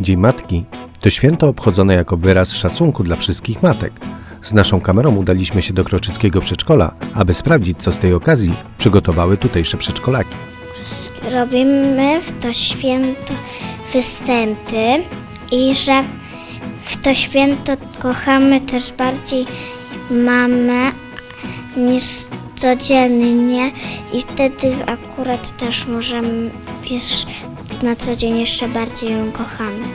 Dzień Matki to święto obchodzone jako wyraz szacunku dla wszystkich matek. Z naszą kamerą udaliśmy się do Kroczyckiego Przedszkola, aby sprawdzić, co z tej okazji przygotowały tutejsze przedszkolaki. Robimy w to święto występy i że w to święto kochamy też bardziej mamę niż codziennie i wtedy akurat też możemy na co dzień jeszcze bardziej ją kochamy.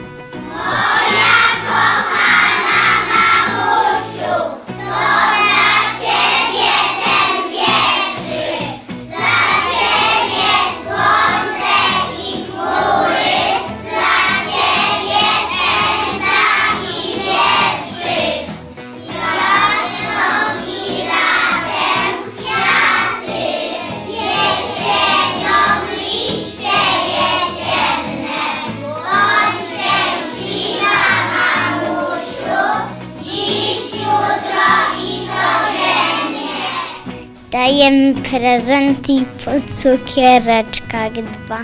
Dajemy prezenty i po cukiereczkach dwa.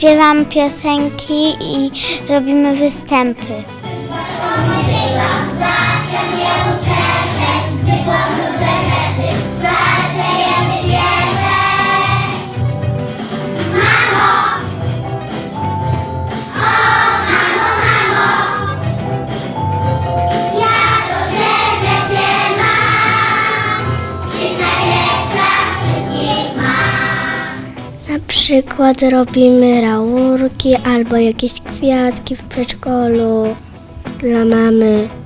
Śpiewam piosenki i robimy występy. Przykład robimy laurki albo jakieś kwiatki w przedszkolu dla mamy.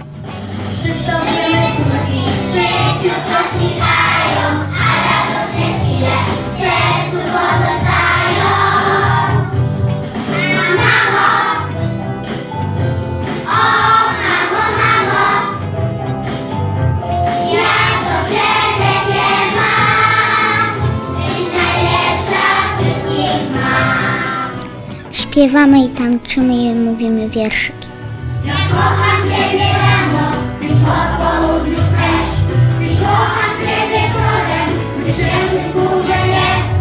Śpiewamy i tańczymy i mówimy wierszyki. Ja kocham Ciebie rano i po południu też. I kocham Ciebie wieczorem, gdy księżyc w górze jest.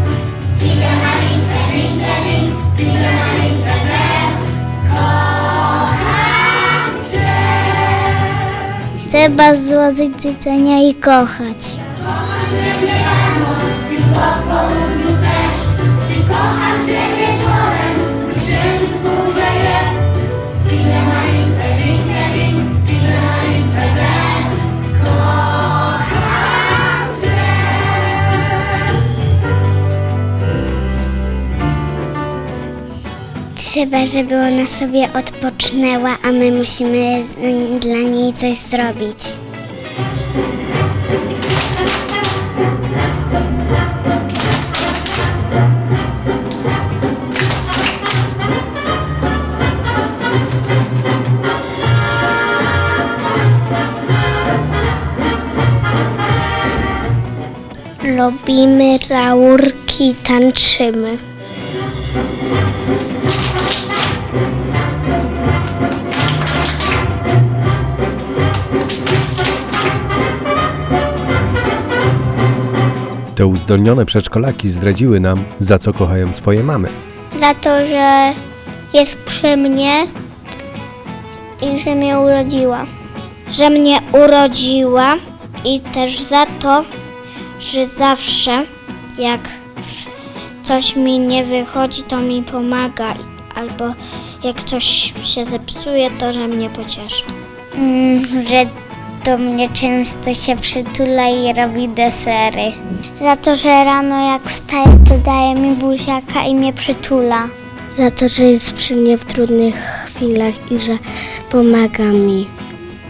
Spiga malinkę, linkę, link, spiga malinkę, drem. Kocham Cię. Trzeba złożyć życzenia i kochać. Kocham Ciebie rano i po południu też. I kocham Cię Trzeba, żeby ona sobie odpoczynęła, a my musimy dla niej coś zrobić. Robimy laurki, tańczymy. Te uzdolnione przedszkolaki zdradziły nam, za co kochają swoje mamy. za to, że jest przy mnie i że mnie urodziła. Że mnie urodziła i też za to, że zawsze jak coś mi nie wychodzi, to mi pomaga. Albo jak coś się zepsuje, to że mnie pociesza. że do mnie często się przytula i robi desery. Za to, że rano jak wstaję, to daje mi buziaka i mnie przytula. Za to, że jest przy mnie w trudnych chwilach i że pomaga mi.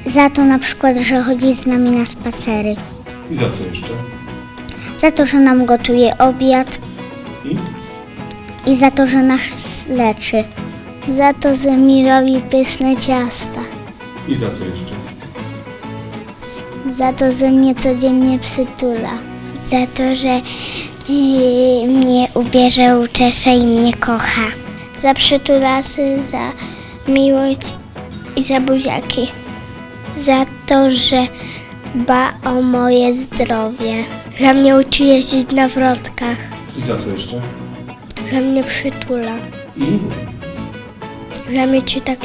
Za to na przykład, że chodzi z nami na spacery. I za co jeszcze? Za to, że nam gotuje obiad I? i za to, że nas leczy. Za to, że mi robi pyszne ciasta. I za co jeszcze? Za to, że mnie codziennie przytula. Za to, że yy, mnie ubierze, uczesze i mnie kocha. Za przytulasy, za miłość i za buziaki. Za to, że dba o moje zdrowie. Że mnie uczy jeździć na wrotkach. I za co jeszcze? Że mnie przytula. I? Że mnie czyta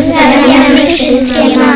Pozdrawiamy wszystkie mamy.